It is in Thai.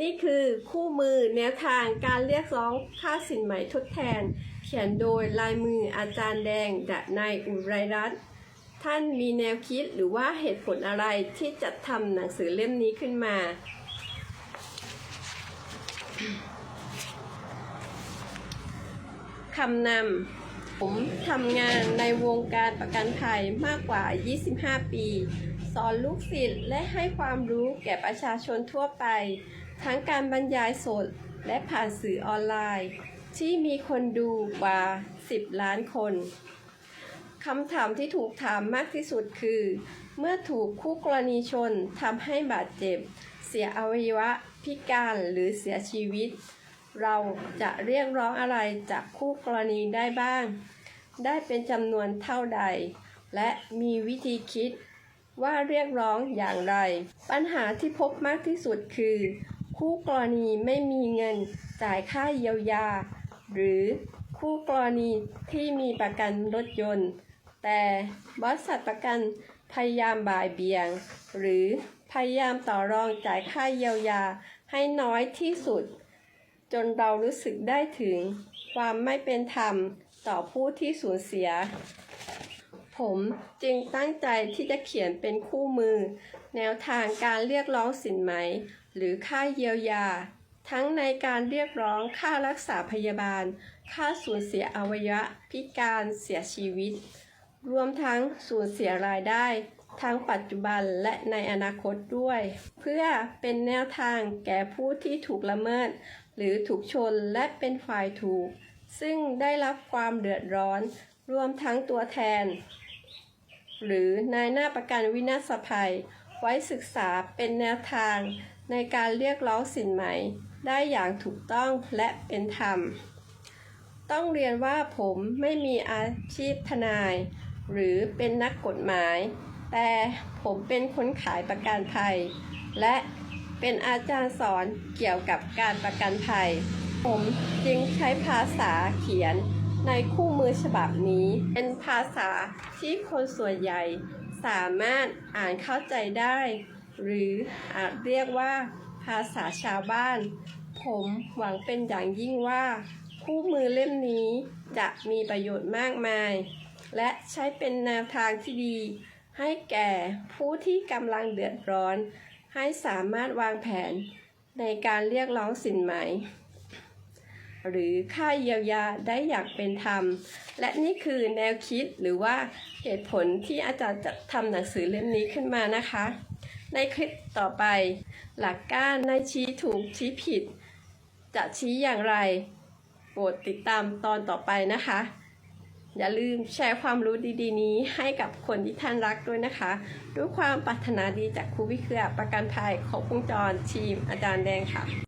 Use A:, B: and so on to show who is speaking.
A: นี่คือคู่มือแนวทางการเรียกร้องค่าสินไหมทดแทน เขียนโดยลายมืออาจารย์แดงดะนายอุไรรัตน์ท่านมีแนวคิดหรือว่าเหตุผลอะไรที่จัดทำหนังสือเล่มนี้ขึ้นมา คำนำผมทำงานในวงการประกันภัยมากกว่า 25 ปี สอนลูกศิษย์และให้ความรู้แก่ประชาชนทั่วไป ทั้งการบรรยายสดและผ่านสื่อออนไลน์ ที่มีคนดูกว่า 10 ล้านคนคำถามที่ถูกถามมากที่สุดคือ เมื่อถูกคู่กรณีชนทำให้บาดเจ็บ เสียอวัยวะ พิการหรือเสียชีวิต เราจะเรียกร้องอะไรจากคู่กรณีได้บ้าง ได้เป็นจำนวนเท่าใด และมีวิธีคิดว่าเรียกร้องอย่างไร ปัญหาที่พบมากที่สุดคือ คู่กรณีไม่มีเงินจ่ายค่าเยียวยา หรือคู่กรณีที่มีประกันรถยนต์ แต่บริษัทประกันพยายามบ่ายเบี่ยง หรือพยายามต่อรองจ่ายค่าเยียวยาให้น้อยที่สุด จนเรารู้สึกได้ถึงความไม่เป็นธรรมต่อผู้ที่สูญเสีย ผมจึงตั้งใจที่จะเขียนเป็นคู่มือ แนวทางการเรียกร้องสินไหม หรือค่าเยียวยา ทั้งในการเรียกร้องค่ารักษาพยาบาล ค่าสูญเสียอวัยวะพิการเสียชีวิต รวมทั้งสูญเสียรายได้ทั้งปัจจุบันและในอนาคตด้วย เพื่อเป็นแนวทางแก่ผู้ที่ถูกละเมิด หรือถูกชนและเป็นฝ่ายถูก ซึ่งได้รับความเดือดร้อน รวมทั้งตัวแทน หรือนายหน้าประกันวินาศภัย ไว้ศึกษาเป็นแนวทางในการเรียกร้องสินไหม ได้อย่างถูกต้องและเป็นธรรม ต้องเรียนว่าผมไม่มีอาชีพทนาย หรือเป็นนักกฎหมาย แต่ผมเป็นคนขายประกันภัย และเป็นอาจารย์สอนเกี่ยวกับการประกันภัย ผมจึงใช้ภาษาเขียน ในคู่มือฉบับนี้ เป็นภาษาที่คนส่วนใหญ่สามารถอ่านเข้าใจได้ หรืออาจเรียกว่าภาษาชาวบ้าน ผมหวังเป็นอย่างยิ่งว่า คู่มือเล่มนี้จะมีประโยชน์มากมาย และใช้เป็นแนวทางที่ดี ให้แก่ผู้ที่กำลังเดือดร้อน ให้สามารถวางแผนในการเรียกร้องสินไหม หรือค่าเยียวยาได้อย่างเป็นธรรม และนี่คือแนวคิดหรือว่าเหตุผลที่อาจารย์จะทำหนังสือเล่มนี้ขึ้นมานะคะ ในคลิปต่อไป หลักการในชี้ถูกชี้ผิด จะชี้อย่างไร โปรดติดตามตอนต่อไปนะคะ อย่าลืมแชร์ความรู้ดีๆ นี้ให้กับคนที่ท่านรักด้วยนะคะ ด้วยความปรารถนาดีจากครูวิเครือประกันภัยของวงจรทีมอาจารย์แดงค่ะ